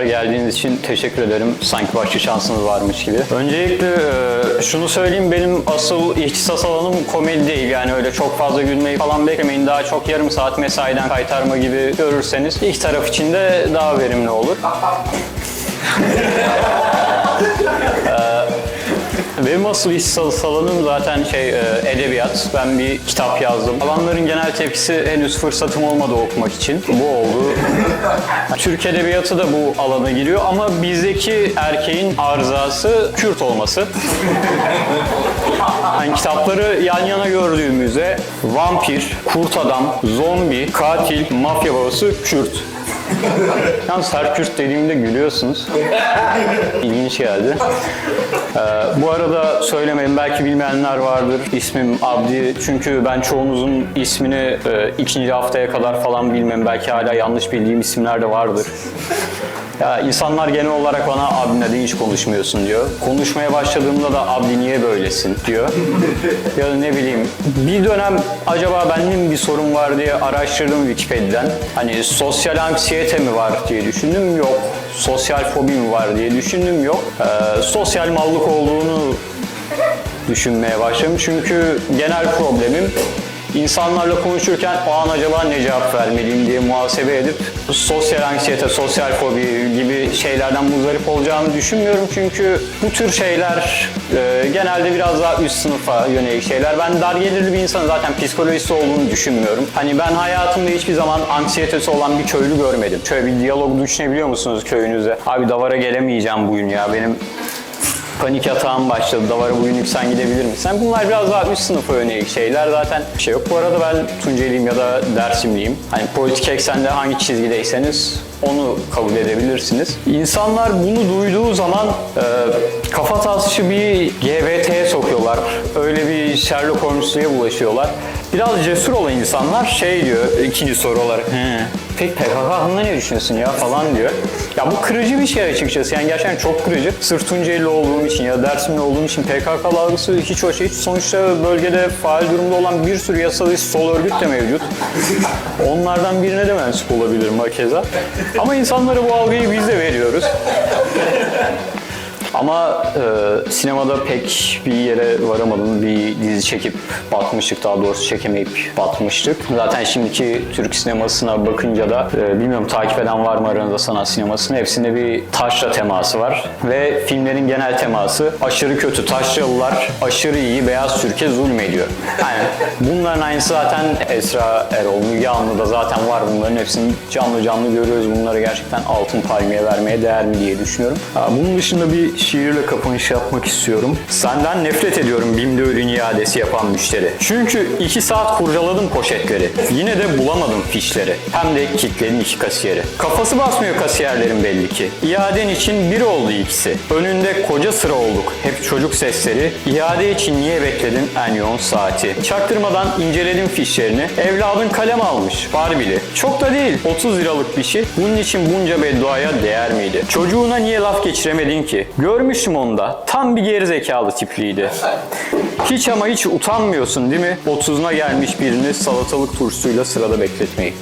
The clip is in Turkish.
geldiğiniz için teşekkür ederim. Sanki başka şansınız varmış gibi. Öncelikle e, şunu söyleyeyim benim asıl ihtisas alanım komedi değil. Yani öyle çok fazla gülmeyi falan beklemeyin. Daha çok yarım saat mesaiden kaytarma gibi görürseniz ilk taraf için de daha verimli olur. Benim asıl ihtisas alanım zaten şey e, edebiyat. Ben bir kitap yazdım. Alanların genel tepkisi henüz fırsatım olmadı okumak için. Bu oldu. Türk edebiyatı da bu alana giriyor ama bizdeki erkeğin arızası Kürt olması. Yani kitapları yan yana gördüğümüzde vampir, kurt adam, zombi, katil, mafya babası Kürt. Yalnız her Kürt dediğimde gülüyorsunuz. İlginç geldi. Ee, bu arada söylemeyin belki bilmeyenler vardır. İsmim Abdi. Çünkü ben çoğunuzun ismini e, ikinci haftaya kadar falan bilmem. Belki hala yanlış bildiğim isimler de vardır. Ya insanlar genel olarak bana abi neden hiç konuşmuyorsun diyor. Konuşmaya başladığımda da abi niye böylesin diyor. ya da ne bileyim bir dönem acaba bende mi bir sorun var diye araştırdım Wikipedia'dan. Hani sosyal anksiyete mi var diye düşündüm yok. Sosyal fobi mi var diye düşündüm yok. Ee, sosyal mallık olduğunu düşünmeye başladım. Çünkü genel problemim insanlarla konuşurken o an acaba ne cevap vermeliyim diye muhasebe edip sosyal anksiyete, sosyal fobi gibi şeylerden muzdarip olacağımı düşünmüyorum. Çünkü bu tür şeyler e, genelde biraz daha üst sınıfa yönelik şeyler. Ben dar gelirli bir insanın zaten psikolojisi olduğunu düşünmüyorum. Hani ben hayatımda hiçbir zaman anksiyetesi olan bir köylü görmedim. Şöyle bir diyalog düşünebiliyor musunuz köyünüzde? Abi davara gelemeyeceğim bugün ya benim panik atağım başladı. Davara bugün yüksen gidebilir misin? Yani bunlar biraz daha üst sınıfa yönelik şeyler. Zaten bir şey yok. Bu arada ben Tunceliyim ya da Dersimliyim. Hani politik eksende hangi çizgideyseniz onu kabul edebilirsiniz. İnsanlar bunu duyduğu zaman e, kafa tasışı bir GBT'ye sokuyorlar. Öyle bir Sherlock Holmes'luya bulaşıyorlar. Biraz cesur olan insanlar şey diyor ikinci soru olarak. He, pek PKK hakkında ne düşünüyorsun ya falan diyor. Ya bu kırıcı bir şey açıkçası. Yani gerçekten çok kırıcı. Sırf Tunceli olduğum için ya Dersimli olduğum için PKK algısı hiç hoş değil. Sonuçta bölgede faal durumda olan bir sürü yasal dışı sol örgüt de mevcut. Onlardan birine de mensup olabilirim hakeza. Ama insanlara bu algıyı biz de veriyoruz. Ama e, sinemada pek bir yere varamadım. Bir dizi çekip batmıştık. Daha doğrusu çekemeyip batmıştık. Zaten şimdiki Türk sinemasına bakınca da e, bilmiyorum takip eden var mı aranızda sanat sinemasını. Hepsinde bir taşra teması var. Ve filmlerin genel teması aşırı kötü taşralılar aşırı iyi beyaz Türkiye zulmediyor. Yani bunların aynısı zaten Esra Erol, Müge Anlı'da zaten var bunların hepsini canlı canlı görüyoruz. Bunları gerçekten altın palmiye vermeye değer mi diye düşünüyorum. Bunun dışında bir şiirle kapanış yapmak istiyorum. Senden nefret ediyorum BİM'de ürün iadesi yapan müşteri. Çünkü iki saat kurcaladım poşetleri. Yine de bulamadım fişleri. Hem de kitlerin iki kasiyeri. Kafası basmıyor kasiyerlerin belli ki. İaden için bir oldu ikisi. Önünde koca sıra olduk. Hep çocuk sesleri. İade için niye bekledin en yoğun saati? Çaktırmadan inceledim fişlerini. Evladın kalem almış. Barbie'li. Çok da değil. 30 liralık bir şey. Bunun için bunca bedduaya değer miydi? Çocuğuna niye laf geçiremedin ki? Görmüştüm onda. Tam bir geri zekalı tipliydi. Hiç ama hiç utanmıyorsun değil mi? 30'una gelmiş birini salatalık turşusuyla sırada bekletmeyi.